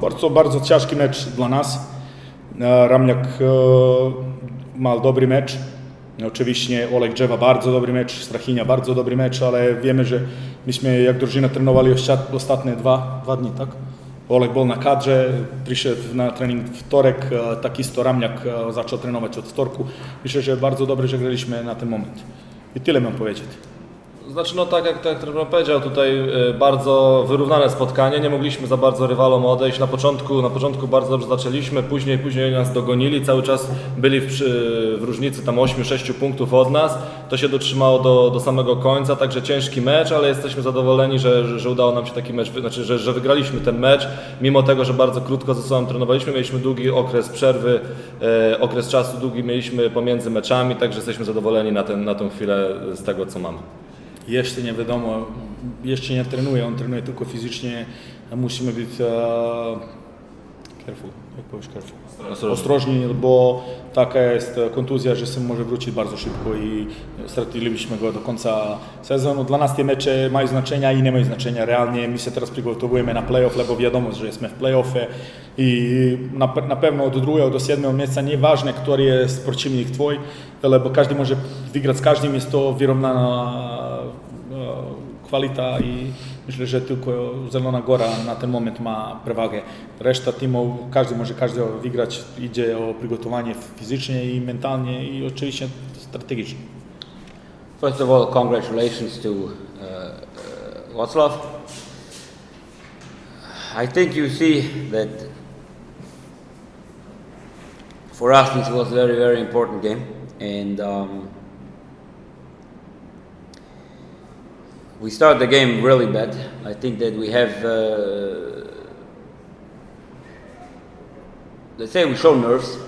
Bardzo, bardzo ciężki mecz dla nas. E, Ramniak e, mal dobry mecz. Oczywiście Oleg Drzewa bardzo dobry mecz, Strachinia bardzo dobry mecz, ale wiemy, że myśmy jak drużyna trenowali ostat- ostatnie dwa, dwa dni, tak? Oleg był na kadrze, przyszedł na trening wtorek, e, tak isto Ramniak zaczął trenować od wtorku. Myślę, że bardzo dobrze, że graliśmy na ten moment. I tyle mam powiedzieć. Znaczy, no tak jak, tak powiedział, tutaj y, bardzo wyrównane spotkanie, nie mogliśmy za bardzo rywalom odejść. Na początku, na początku bardzo dobrze zaczęliśmy, później, później nas dogonili, cały czas byli w, w różnicy tam 8-6 punktów od nas. To się dotrzymało do, do samego końca, także ciężki mecz, ale jesteśmy zadowoleni, że, że, udało nam się taki mecz, znaczy, że, że wygraliśmy ten mecz, mimo tego, że bardzo krótko ze sobą trenowaliśmy, mieliśmy długi okres przerwy, e, okres czasu długi mieliśmy pomiędzy meczami, także jesteśmy zadowoleni na, ten, na tą chwilę z tego, co mamy. Jeszcze nie wiadomo, jeszcze nie trenuje, on trenuje tylko fizycznie, musimy być e, careful, jak powiesz careful? Ostrożni, bo taka jest kontuzja, że syn może wrócić bardzo szybko i stracilibyśmy go do końca sezonu. Dla nas te mecze mają znaczenia i nie mają znaczenia. Realnie my się teraz przygotowujemy na playoff, bo wiadomo, że jesteśmy w playoffie i na, na pewno od drugiego do siódmego miejsca nieważne, który jest przeciwnik twój, ale bo każdy może wygrać z każdym, jest to wyrównana e, kwalita i myślę, że tylko Zielona Góra na ten moment ma przewagę. Reszta teamów, każdy może każdego wygrać, idzie o przygotowanie fizycznie i mentalnie i oczywiście strategicznie. First of all, congratulations to uh, uh, Wacław. I think you see that for us this was a very, very important game, and um, we started the game really bad. I think that we have, uh, let's say, we show nerves.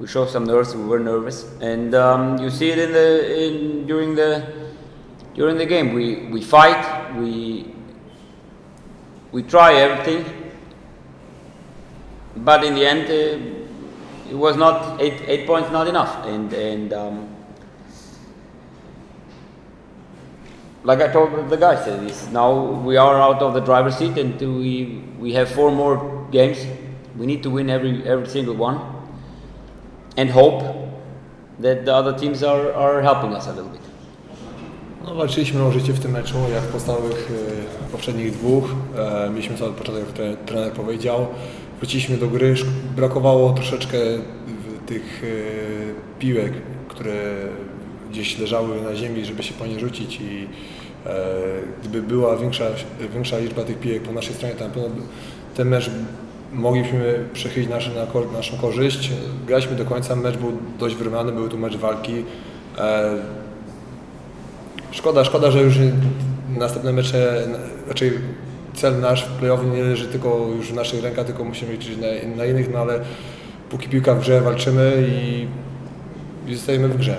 We show some nerves. We were nervous, and um, you see it in the in during the during the game. We we fight. We we try everything, but in the end, uh, it was not eight eight points not enough, and and. Um, like I told the guys, is now we are out of the driver's seat, and we we have four more games. We need to win every every single one, and hope that the other teams are, are helping us a little bit. No, walczyliśmy o życie w tym meczu, jak w pozostałych e, poprzednich dwóch. E, mieliśmy cały początek, jak tre- trener powiedział. Wróciliśmy do gry, brakowało troszeczkę tych e, piłek, które gdzieś leżały na ziemi, żeby się po nie rzucić i e, gdyby była większa, większa liczba tych piłek po naszej stronie, to na pewno ten mecz mogliśmy przechylić na, naszą korzyść. Graliśmy do końca, mecz był dość wyrównany, był tu mecz walki. E, Szkoda, szkoda, że już następne mecze, raczej cel nasz w playoffie nie leży tylko już w naszych rękach, tylko musimy liczyć na, na innych, no ale póki piłka w grze walczymy i, i zostajemy w grze.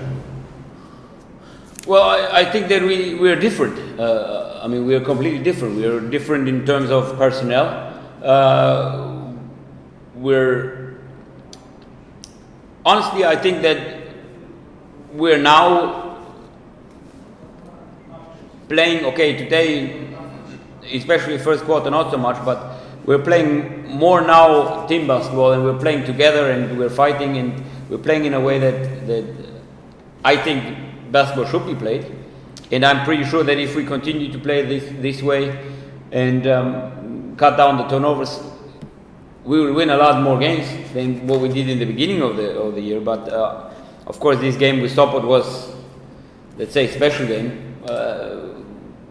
Well, I, I think that we, we are different. Uh, I mean, we are completely different. We are different in terms of personnel. Uh, we're honestly, I think that we're now playing okay today, especially first quarter, not so much, but we're playing more now team basketball, and we're playing together, and we're fighting, and we're playing in a way that that I think basketball should be played, and I'm pretty sure that if we continue to play this this way and um, cut down the turnovers, we will win a lot more games than what we did in the beginning of the of the year. But uh, of course, this game with Sopot was, let's say, special game. Uh,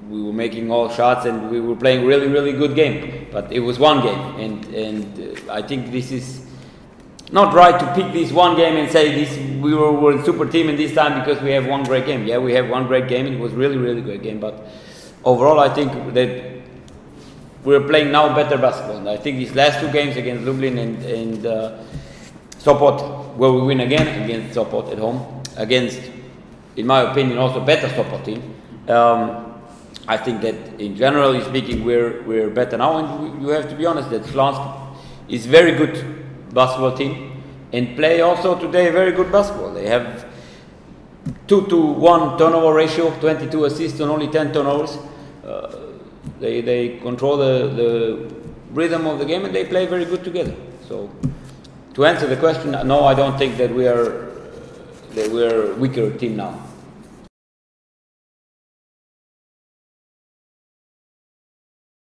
we were making all shots and we were playing really really good game. But it was one game, and and uh, I think this is not right to pick this one game and say this we were, were a super team in this time because we have one great game. Yeah, we have one great game. It was really really great game, but overall I think that we're playing now better basketball. And I think these last two games against Lublin and and uh, Sopot, where we win again against Sopot at home, against, in my opinion, also better Sopot team. Um, I think that in generally speaking, we're we're better now, and you have to be honest that Slansk is very good basketball team and play also today very good basketball. They have two to one turnover ratio, 22 assists and only 10 turnovers. Uh, they, they control the, the rhythm of the game and they play very good together. So to answer the question, no, I don't think that we are that we are weaker team now.